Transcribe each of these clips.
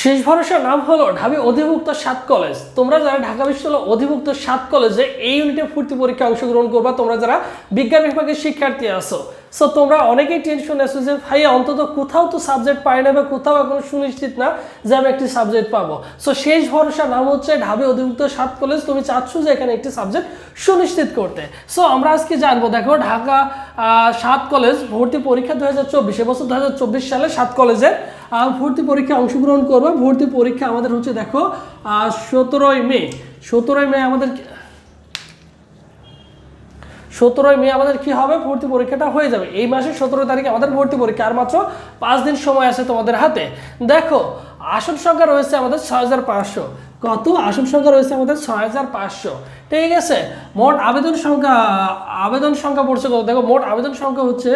শেষ ভরসা নাম হলো ঢাবি অধিভুক্ত সাত কলেজ তোমরা যারা ঢাকা বিশ্ববিদ্যালয় অধিভুক্ত সাত কলেজে এই ইউনিটে ভর্তি পরীক্ষায় অংশগ্রহণ করবা, তোমরা যারা বিজ্ঞান বিভাগের শিক্ষার্থী আছো সো তোমরা অনেকেই টেনশন আছো যে ভাই অন্তত কোথাও তো সাবজেক্ট পাই না বা কোথাও এখনও সুনিশ্চিত না যে আমি একটি সাবজেক্ট পাবো। সো শেষ ভরসা নাম হচ্ছে ঢাবি অধিভুক্ত সাত কলেজ তুমি চাচ্ছ যে এখানে একটি সাবজেক্ট সুনিশ্চিত করতে। সো আমরা আজকে জানব, দেখো, ঢাকা সাত কলেজ ভর্তি পরীক্ষা দু হাজার চব্বিশ এবছর দু হাজার চব্বিশ সালে সাত কলেজের ভর্তি পরীক্ষা অংশগ্রহণ করবে। ভর্তি পরীক্ষা আমাদের হচ্ছে, দেখো সতেরোই মে সতেরোই মে আমাদের সতেরোই মে আমাদের কি হবে? ভর্তি পরীক্ষাটা হয়ে যাবে। এই মাসের সতেরো তারিখে আমাদের ভর্তি পরীক্ষা। আর মাত্র পাঁচ দিন সময় আছে তোমাদের হাতে। দেখো, আসন সংখ্যা রয়েছে আমাদের ছয় হাজার পাঁচশো। কত আসন সংখ্যা রয়েছে আমাদের? ছয় হাজার পাঁচশো। ঠিক আছে? মোট আবেদন সংখ্যা আবেদন সংখ্যা পড়ছে কত? দেখো, মোট আবেদন সংখ্যা হচ্ছে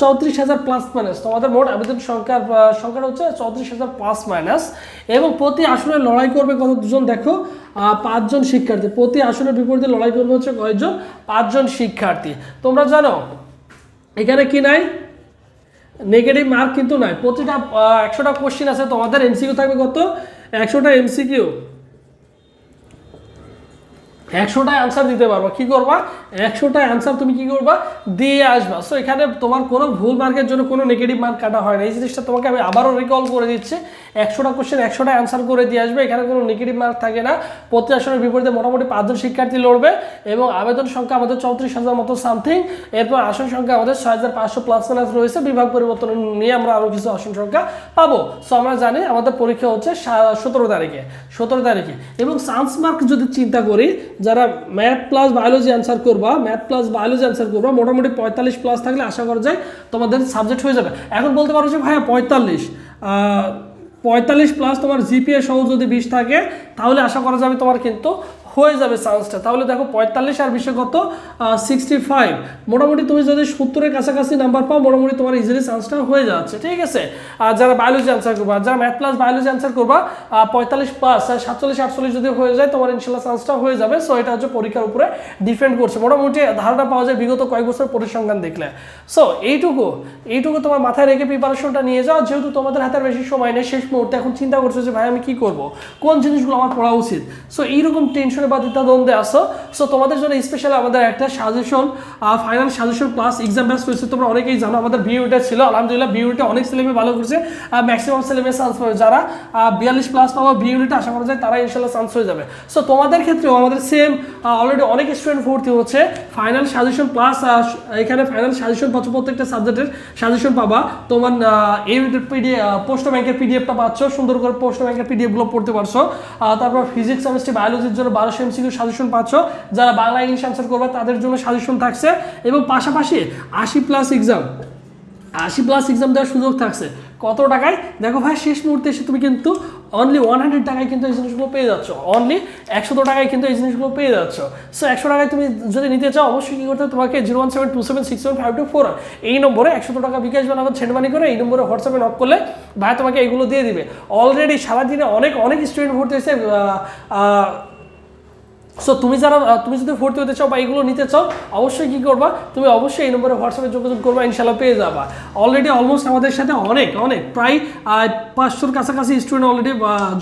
চৌত্রিশ হাজার প্লাস মাইনাস। তোমাদের মোট আবেদন সংখ্যার সংখ্যাটা হচ্ছে চৌত্রিশ হাজার প্লাস মাইনাস। এবং প্রতি আসনে লড়াই করবে কত দুজন? দেখো পাঁচজন শিক্ষার্থী। প্রতি আসনের বিপরীতে লড়াই করবে হচ্ছে কয়েকজন পাঁচজন শিক্ষার্থী। তোমরা জানো, এখানে কি নাই? নেগেটিভ মার্ক কিন্তু নাই। প্রতিটা একশোটা কোশ্চিন আছে তোমাদের এমসিকিউ থাকবে কত? একশোটা এমসিকিউ একশোটায় অ্যান্সার দিতে পারবা। কি করবা? একশোটায় অ্যান্সার তুমি কি করবা? দিয়ে আসবা। সো এখানে তোমার কোনো ভুল মার্কের জন্য কোনো নেগেটিভ মার্ক কাটা হয় না। এই জিনিসটা তোমাকে আমি আবারও রিকল করে দিচ্ছি। একশোটা কোশ্চেন একশোটা অ্যান্সার করে দিয়ে আসবে। এখানে কোনো নেগেটিভ মার্ক থাকে না। প্রতি আসনের বিপরীতে মোটামুটি পাঁচজন শিক্ষার্থী লড়বে এবং আবেদন সংখ্যা আমাদের চৌত্রিশ হাজার মতো সামথিং এরপর আসন সংখ্যা আমাদের ছয় হাজার পাঁচশো প্লাস মাইনাস রয়েছে। বিভাগ পরিবর্তন নিয়ে আমরা আরও কিছু আসন সংখ্যা পাবো। সো আমরা জানি আমাদের পরীক্ষা হচ্ছে সতেরো তারিখে। সতেরো তারিখে। এবং সায়েন্স মার্ক যদি চিন্তা করি যারা ম্যাথ প্লাস বায়োলজি অ্যান্সার করবা ম্যাথ প্লাস বায়োলজি অ্যান্সার করবা, মোটামুটি পঁয়তাল্লিশ প্লাস থাকলে আশা করা যায় তোমাদের সাবজেক্ট হয়ে যাবে। এখন বলতে পারো যে ভাইয়া পঁয়তাল্লিশ পঁয়তাল্লিশ প্লাস তোমার জিপিএ সহ যদি বিশ থাকে, তাহলে আশা করা যাবে তোমার কিন্তু হয়ে যাবে চান্সটা তাহলে দেখো পঁয়তাল্লিশ আর বিশে কত? সিক্সটি ফাইভ মোটামুটি তুমি যদি সত্তরের কাছাকাছি নাম্বার পাও, মোটামুটি তোমার ইজিলি চান্সটা হয়ে যাচ্ছে, ঠিক আছে? আর যারা বায়োলজি অ্যান্সার করবা, যারা ম্যাথ প্লাস বায়োলজি অ্যান্সার করবা পঁয়তাল্লিশ প্লাস সাতচল্লিশ, আটচল্লিশ যদি হয়ে যায়, তোমার ইনশাল্লাহ চান্সটা হয়ে যাবে। সো এটা হচ্ছে পরীক্ষার উপরে ডিপেন্ড করছে। মোটামুটি ধারণা পাওয়া যায় বিগত কয়েক বছর পরিসংখ্যান দেখলে। সো এইটুকু এইটুকু তোমার মাথায় রেখে প্রিপারেশনটা নিয়ে যাও। যেহেতু তোমাদের হাতে বেশি সময় নেই, শেষ মুহূর্তে এখন চিন্তা করছ যে, ভাই, আমি কি করব? কোন জিনিসগুলো আমার পড়া উচিত? সো এইরকম টেনশনে বা দ্বিধাদ্বন্দ্বে আসো সো তোমাদের জন্য স্পেশালি আমাদের একটা suggestion final suggestion plus exam ব্যাস রয়েছে। তোমরা অনেকেই জানো আমাদের বিউটা ছিল, আলহামদুলিল্লাহ বিউটা অনেক ছেলেমেয়ে ভালো করছে ম্যাক্সিমাম ছেলেমেয়ে চান্স পাবে। যারা বিয়াল্লিশ প্লাস পাবো বিউনিটা আশা করা যায় তারা ইনশাল্লাহ চান্স হয়ে যাবে। সো তোমাদের ক্ষেত্রেও আমাদের সেম অলরেডি অনেক স্টুডেন্ট ভর্তি হচ্ছে। ফাইনাল সাজেশন প্লাস এখানে ফাইনাল সাজেশন পাচ্ছ প্রত্যেকটা সাবজেক্টের সাজেশন পাবা। তোমার এই পিডি পোস্ট ব্যাংকের পিডিএফটা পাচ্ছ, সুন্দর করে পোস্ট ব্যাংকের পিডিএফগুলো পড়তে পারছ। তারপর ফিজিক্স কেমিস্ট্রি বায়োলজির জন্য বারোশো এমসিকিউ সাজেশন পাচ্ছ, যারা বাংলা ইংলিশ অ্যান্সার করবে, তাদের জন্য সাজেশন থাকছে। এবং পাশাপাশি আশি প্লাস এক্সাম আশি প্লাস এক্সাম দেওয়ার সুযোগ থাকছে। কত টাকায়? দেখো ভাই, শেষ মুহূর্তে এসে তুমি কিন্তু অনলি ওয়ান হান্ড্রেড টাকায় কিন্তু এই জিনিসগুলো পেয়ে যাচ্ছ। অনলি একশো টাকায় কিন্তু এই জিনিসগুলো পেয়ে যাচ্ছ। সো একশো টাকায় তুমি যদি নিতে চাও, অবশ্যই কী করতে তোমাকে zero one seven two seven six seven five two four এই নম্বরে একশো টাকা বিকাশ বানাবেন সেন্ড মানি করে এই নম্বরে হোয়াটসঅ্যাপে নক করলে ভাই তোমাকে এইগুলো দিয়ে দিবে। অলরেডি সারাদিনে অনেক অনেক স্টুডেন্ট ভর্তি হয়েছে সো তুমি যারা তুমি যদি ভর্তি হতে চাও বা এগুলো নিতে চাও, অবশ্যই কি করবা? তুমি অবশ্যই এই নম্বরে হোয়াটসঅ্যাপে যোগাযোগ করবা ইনশাল্লাহ পেয়ে যাবা। অলরেডি অলমোস্ট আমাদের সাথে অনেক অনেক, প্রায় পাঁচশোর কাছাকাছি স্টুডেন্ট অলরেডি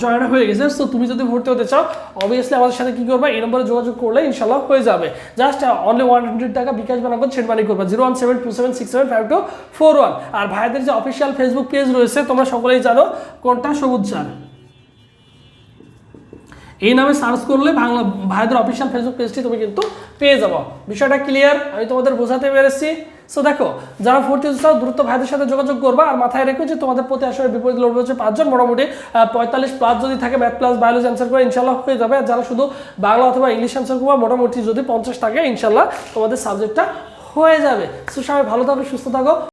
জয়েন হয়ে গেছে। সো তুমি যদি ভর্তি হতে চাও অবভিয়াসলি আমাদের সাথে কি করবা? এই নম্বরে যোগাযোগ করলে ইনশাল্লাহ হয়ে যাবে। জাস্ট অনলি ওয়ান হান্ড্রেড টাকা বিকাশ বানাবো মানি করবা। Zero one seven two seven six seven five two four one আর ভাইদের যে অফিসিয়াল ফেসবুক পেজ রয়েছে, তোমরা সকলেই জানো, কোনটা? সবুজ চার এই নামে সার্চ করলে বাংলা ভাইদের অফিসিয়াল ফেসবুক পেজটি তুমি কিন্তু পেয়ে যাব। বিষয়টা ক্লিয়ার আমি তোমাদের বোঝাতে পেরেছি। সো দেখো, যারা হতে চাও, দ্রুত ভাইদের সাথে যোগাযোগ করবা আর মাথায় রেখো যে তোমাদের প্রতি আসলে বিপরীত লড়বে হচ্ছে পাঁচজন। মোটামুটি পঁয়তাল্লিশ প্লাস যদি থাকে ম্যাথ প্লাস বায়োলজি অ্যান্সার করে ইনশাল্লাহ হয়ে যাবে। আর যারা শুধু বাংলা অথবা ইংলিশ অ্যান্সার করবা, মোটামুটি যদি পঞ্চাশ থাকে ইনশাল্লাহ তোমাদের সাবজেক্টটা হয়ে যাবে। সো সবাই ভালো থাকবে সুস্থ থাকো।